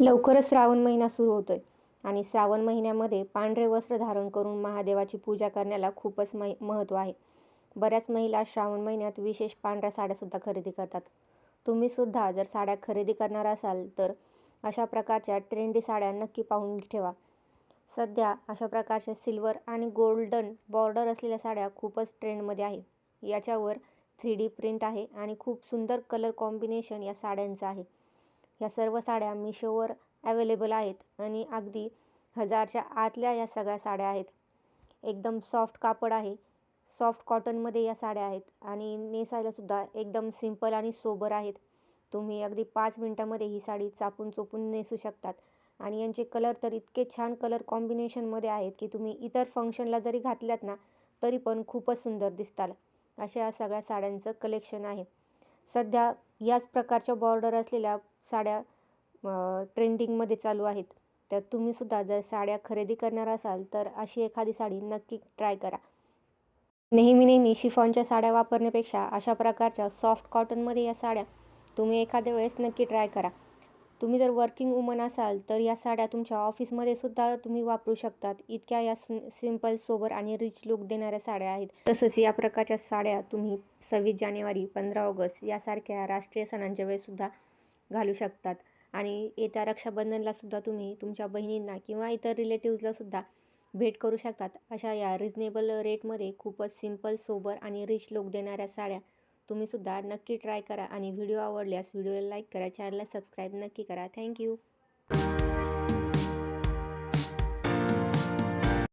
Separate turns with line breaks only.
लवकरच श्रावण महिना सुरू होतोय. आणि श्रावण महिन्यामध्ये पांढरे वस्त्र धारण करून महादेवाची पूजा करण्याला खूपच मै महत्त्व आहे. बऱ्याच महिला श्रावण महिन्यात विशेष पांढऱ्या साड्यासुद्धा खरेदी करतात. तुम्हीसुद्धा जर साड्या खरेदी करणार असाल तर अशा प्रकारच्या ट्रेंडी साड्या नक्की पाहून ठेवा. सध्या अशा प्रकारच्या सिल्वर आणि गोल्डन बॉर्डर असलेल्या साड्या खूपच ट्रेंडमध्ये आहे. याच्यावर थ्री डी प्रिंट आहे आणि खूप सुंदर कलर कॉम्बिनेशन या साड्यांचं आहे. या सर्व साड्या मिशोवर ॲवेलेबल आहेत आणि अगदी हजारच्या आतल्या या सगळ्या साड्या आहेत. एकदम सॉफ्ट कापड आहे. सॉफ्ट कॉटनमध्ये या साड्या आहेत आणि नेसायलासुद्धा एकदम सिंपल आणि सोबर आहेत. तुम्ही अगदी पाच मिनटामध्ये ही साडी चापून चोपून नेसू शकतात. आणि यांचे कलर तर इतके छान कलर कॉम्बिनेशनमध्ये आहेत की तुम्ही इतर फंक्शनला जरी घातल्यात ना तरी पण खूपच सुंदर दिसताल. अशा या सगळ्या साड्यांचं कलेक्शन आहे. सध्या याच प्रकारच्या बॉर्डर असलेल्या साड्या ट्रेंडिंगमध्ये चालू आहेत. तर तुम्हीसुद्धा जर साड्या खरेदी करणार असाल तर अशी एखादी साडी नक्की ट्राय करा. नेहमी नेहमी शिफॉनच्या साड्या वापरण्यापेक्षा अशा प्रकारच्या सॉफ्ट कॉटनमध्ये या साड्या तुम्ही एखाद्या वेळेस नक्की ट्राय करा. तुम्ही जर वर्किंग वुमन असाल तर या साड्या तुमच्या ऑफिसमध्ये सुद्धा तुम्ही वापरू शकतात. इतक्या या सिंपल सोबर आणि रिच लुक देणाऱ्या साड्या आहेत. तसंच या प्रकारच्या साड्या तुम्ही सव्वीस जानेवारी पंधरा ऑगस्ट यासारख्या राष्ट्रीय सणांच्या वेळेसुद्धा घालू शकतात. आणि येत्या रक्षाबंधनला सुद्धा तुम्ही तुमच्या बहिणींना किंवा इतर रिलेटिव्जलासुद्धा भेट करू शकतात. अशा या रिजनेबल रेटमध्ये खूपच सिंपल सोबर आणि रिच लुक देणाऱ्या साड्या तुम्हीसुद्धा नक्की ट्राय करा. आणि व्हिडिओ आवडल्यास व्हिडिओला लाईक करा. चॅनलला सबस्क्राईब नक्की करा. थँक्यू